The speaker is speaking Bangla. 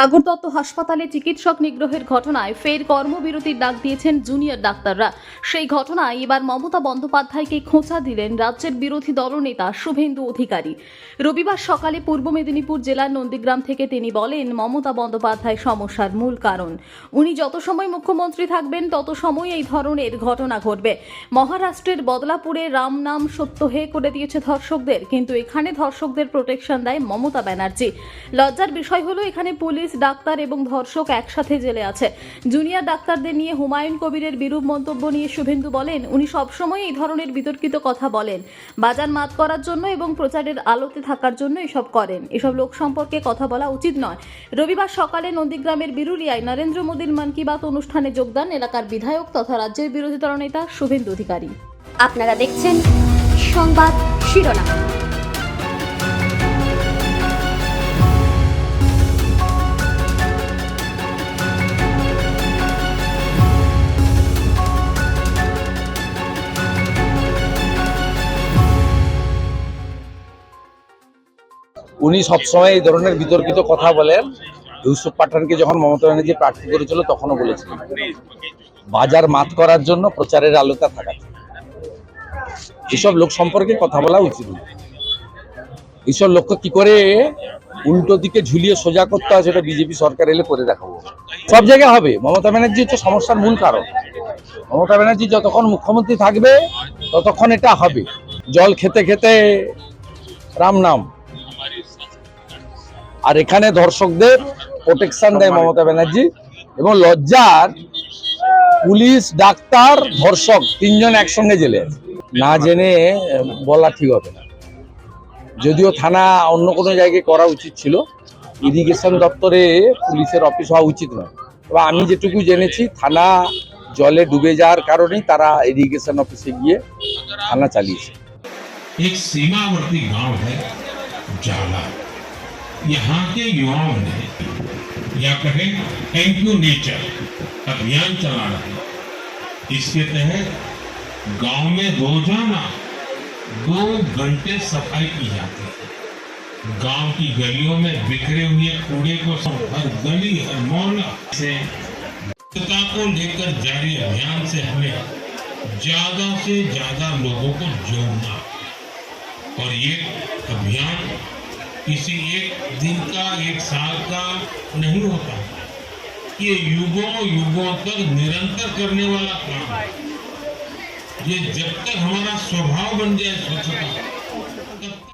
সাগর দত্ত হাসপাতালে চিকিৎসক নিগ্রহের ঘটনায় ফের কর্মবিরতির ডাক দিয়েছেন জুনিয়র ডাক্তাররা। সেই ঘটনায় এবার মমতা বন্দ্যোপাধ্যায়কে খোঁচা দিলেন রাজ্যের বিরোধী দলনেতা শুভেন্দু অধিকারী। রবিবার সকালে পূর্ব মেদিনীপুর জেলার নন্দীগ্রাম থেকে তিনি বলেন, মমতা বন্দ্যোপাধ্যায় সমস্যার মূল কারণ। উনি যত সময় মুখ্যমন্ত্রী থাকবেন, তত সময় এই ধরনের ঘটনা ঘটবে। মহারাষ্ট্রের বদলাপুরে রাম নাম সত্য হে করে দিয়েছে ধর্ষকদের, কিন্তু এখানে ধর্ষকদের প্রোটেকশন দেয় মমতা ব্যানার্জি। লজ্জার বিষয় হলো, এখানে পুলিশ ডাক্তার এবং ধর্ষক একসাথে জেলে আছে। জুনিয়র ডাক্তারদের নিয়ে হুমায়ুন কবিরের বিরূপ মন্তব্য নিয়ে শুভেন্দু বলেন, উনি সবসময় এই ধরনের বিতর্কিত কথা বলেন। বাজার মাত করার জন্য এবং প্রচারের আলোতে থাকার জন্য এসব করেন। এসব লোক সম্পর্কে কথা বলা উচিত নয়। রবিবার সকালে নন্দীগ্রামের বিরুলিয়ায় নরেন্দ্র মোদীর মন কি বাত অনুষ্ঠানে যোগদান এলাকার বিধায়ক তথা রাজ্যের বিরোধী দলনেতা শুভেন্দু অধিকারী। আপনারা দেখছেন সংবাদ শিরোনাম। উনি সবসময় এই ধরনের বিতর্কিত কথা বলেন। ইউসুফ পাঠানকে যখন মমতা ব্যানার্জি প্রার্থী করেছিল, তখনও বলেছিলেন। বাজার মাত করার জন্য প্রচারের আলোতা থাকা। এসব লোক সম্পর্কে কথা বলা উচিত নয়। এইসব লোককে কি করে উল্টো দিকে ঝুলিয়ে সোজা করতে হয়, সেটা বিজেপি সরকার এলে করে দেখাবো। সব জায়গায় হবে। মমতা ব্যানার্জি হচ্ছে সমস্যার মূল কারণ। মমতা ব্যানার্জি যতক্ষণ মুখ্যমন্ত্রী থাকবে, ততক্ষণ এটা হবে। জল খেতে খেতে রাম নাম। আর এখানে ধর্ষকদের প্রোটেকশন দেয় মমতা ব্যানার্জি এবং লজ্জার পুলিশ ডাক্তার ধর্ষক তিনজন একসঙ্গে জেলে আছে। না জেনে আহ, বলা ঠিক হবে না যদিও থানা অন্য কোনো জায়গায় করা উচিত ছিল ইরিগেশন দপ্তরে পুলিশের অফিস হওয়া উচিত নয় তবে আমি যেটুকু জেনেছি থানা জলে ডুবে যাওয়ার কারণেই তারা ইরিগেশন অফিসে গিয়ে থানা চালিয়েছে एक सीमावर्ती गांव है जाला यहाँ के युवाओं ने, या कहें थैंक यू नेचर अभियान चला रहे इसके तहत गाँव में रोज़ाना दो घंटे सफ़ाई की जाती है। गाँव की गलियों में बिखरे हुए कूड़े को हर गली, हर मोहल्ला से स्वच्छता को लेकर जारी अभियान से हमें ज़्यादा से ज़्यादा लोगों को जोड़ना और ये अभियान किसी एक दिन का, एक साल का नहीं होता। ये युगों युगों तक निरंतर करने वाला काम है। ये जब तक हमारा स्वभाव बन जाए, स्वच्छता